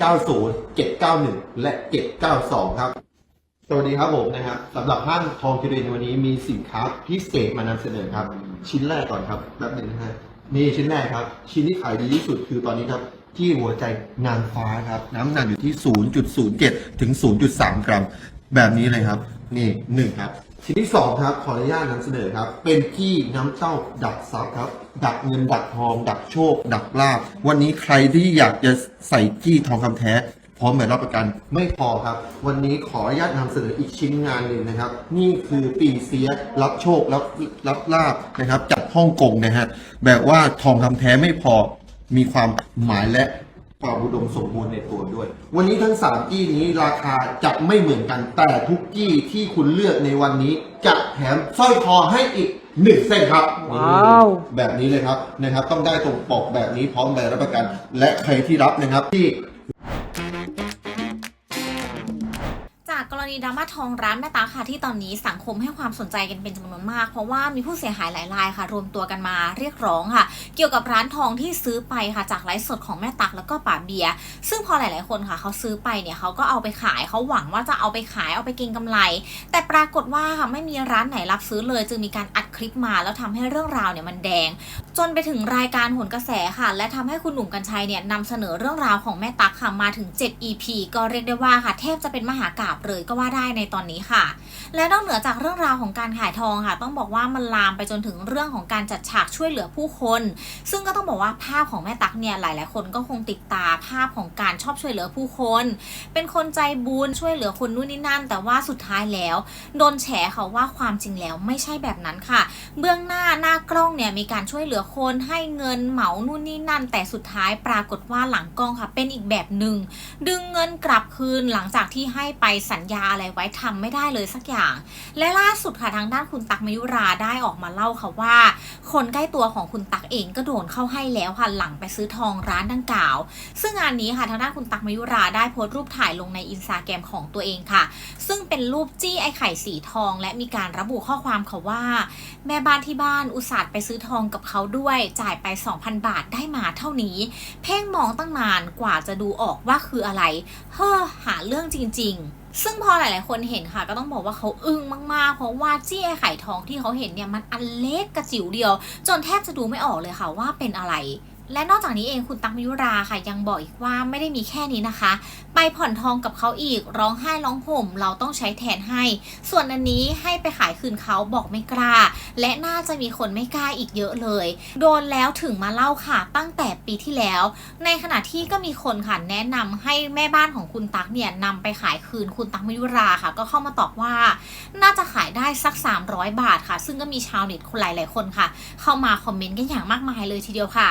790 791 และ 792 ครับสวัสดีครับผมนะครับสำหรับห้างทองคิรินวันนี้มีสินค้าพิเศษมานำเสนอครับ ชิ้นแรกก่อนครับแป๊บหนึงนะฮะนี่ชิ้นแรกครับ ชิ้นที่ขายดีที่สุดคือตอนนี้ครับ ที่หัวใจนางฟ้าครับ น้ำหนักอยู่ที่ 0.07 ถึง 0.3 กรัม แบบนี้เลยครับ นี่หนึ่งครับชิ้นที่สองครับขออนุญาตนำเสนอครับ เป็นที่น้ำเต้าดักซับครับ ดักเงินดักทอง ดักโชค ดักลาบวันนี้ใครที่อยากจะใส่จี้ทองคำแท้พร้อมใบรับประกันไม่พอครับ วันนี้ขออนุญาตนำเสนออีกชิ้นงานหนึ่งนะครับ นี่คือปีเสียรับโชครับรับลาบนะครับจากฮ่องกงนะฮะแบบว่าทองคำแท้ไม่พอมีความหมายและ ความอุดมสมบูรณ์ในตัวด้วย วันนี้ทั้ง3กี้นี้ราคาจะไม่เหมือนกัน แต่ทุกกี้ที่คุณเลือกในวันนี้ จะแถมสร้อยคอให้อีกหนึ่งเส้นครับว้าวแบบนี้เลยครับนะครับ ต้องได้ตรงปกแบบนี้พร้อมใบรับประกัน และใครที่รับนะครับที่ องร้านแม่ตาค่ะที่ตอนนี้สังคมให้ความสนใจกันเป็นจำนวนมาก เพราะว่ามีผู้เสียหายหลายรายค่ะ รวมตัวกันมาเรียกร้องค่ะ เกี่ยวกับร้านทองที่ซื้อไปค่ะจากไลฟ์สดของแม่ตักแล้วก็ป่าเบีย ซึ่งพอหลาย ๆ คนค่ะเขาซื้อไปเนี่ยเขาก็เอาไปขายเขาหวังว่าจะเอาไปขายเอาไปเก็งกำไร แต่ปรากฏว่าค่ะไม่มีร้านไหนรับซื้อเลย จึงมีการอัดคลิปมาแล้วทำให้เรื่องราวเนี่ยมันแดง จนไปถึงรายการหนกระแสค่ะ และทำให้คุณหนุ่มกัญชัยเนี่ยนำเสนอเรื่องราวของแม่ตักค่ะมาถึง 7 EP ก็เรียกได้ว่าค่ะแทบจะเป็นมหากราบเลยก็ว่าได้ในตอนนี้ค่ะ และนอกเหนือจากเรื่องราวของการขายทองค่ะ ต้องบอกว่ามันลามไปจนถึงเรื่องของการจัดฉากช่วยเหลือผู้คน ซึ่งก็ต้องบอกว่าภาพของแม่ตั๊กเนี่ยหลาย ๆ คนก็คงติดตาภาพของการชอบช่วยเหลือผู้คน เป็นคนใจบุญช่วยเหลือคนนู่นนี่นั่น แต่ว่าสุดท้ายแล้วโดนแฉค่ะว่าความจริงแล้วไม่ใช่แบบนั้นค่ะ เบื้องหน้าหน้ากล้องเนี่ยมีการช่วยเหลือคนให้เงินเหมานู่นนี่นั่น แต่สุดท้ายปรากฏว่าหลังกล้องค่ะ เป็นอีกแบบหนึ่งดึงเงินกลับคืนหลังจากที่ให้ไปสัญญาอะไรไว้ทำไม่ได้เลยสักอย่าง และล่าสุดค่ะทางด้านคุณตักมยุราได้ออกมาเล่าค่ะว่า คนใกล้ตัวของคุณตักเองก็โดนเข้าให้แล้วค่ะหลังไปซื้อทองร้านดังกล่าว ซึ่งงานนี้ค่ะทางด้านคุณตักมยุราได้โพสต์รูปถ่ายลงในอินสตาแกรมของตัวเองค่ะ ซึ่งเป็นรูปจี้ไอไข่สีทอง และมีการระบุข้อความค่ะว่า แม่บ้านที่บ้านอุตส่าห์ไปซื้อทองกับเขาด้วย จ่ายไป 2,000 บาทได้มาเท่านี้ เพ่งมองตั้งนานกว่าจะดูออกว่าคืออะไร เฮ้อหาเรื่องจริง ๆ ซึ่งพอหลาย ๆ คนเห็นค่ะ ก็ต้องบอกว่าเขาอึ้งมาก ๆ เพราะว่าจี้ไอไข่ทองที่เขาเห็นเนี่ยมันอันเล็กกระจิ๋วเดียว จนแทบจะดูไม่ออกเลยค่ะว่าเป็นอะไร และนอกจากนี้เองคุณตั๊กมยุราค่ะ ยังบอกอีกว่าไม่ได้มีแค่นี้นะคะ ไปผ่อนทองกับเขาอีกร้องไห้ร้องห่ม เราต้องใช้แทนให้ ส่วนอันนี้ให้ไปขายคืนเขาบอกไม่กล้า และน่าจะมีคนไม่กล้าอีกเยอะเลย โดนแล้วถึงมาเล่าค่ะ ตั้งแต่ปีที่แล้ว ในขณะที่ก็มีคนค่ะแนะนำให้แม่บ้านของคุณตั๊กเนี่ยนำไปขายคืนคุณตั๊กมยุราค่ะ ก็เข้ามาตอบว่า น่าจะขายได้สัก 300 บาทค่ะ ซึ่งก็มีชาวเน็ตคนหลายๆคนค่ะ เข้ามาคอมเมนต์กันอย่างมากมายเลยทีเดียวค่ะ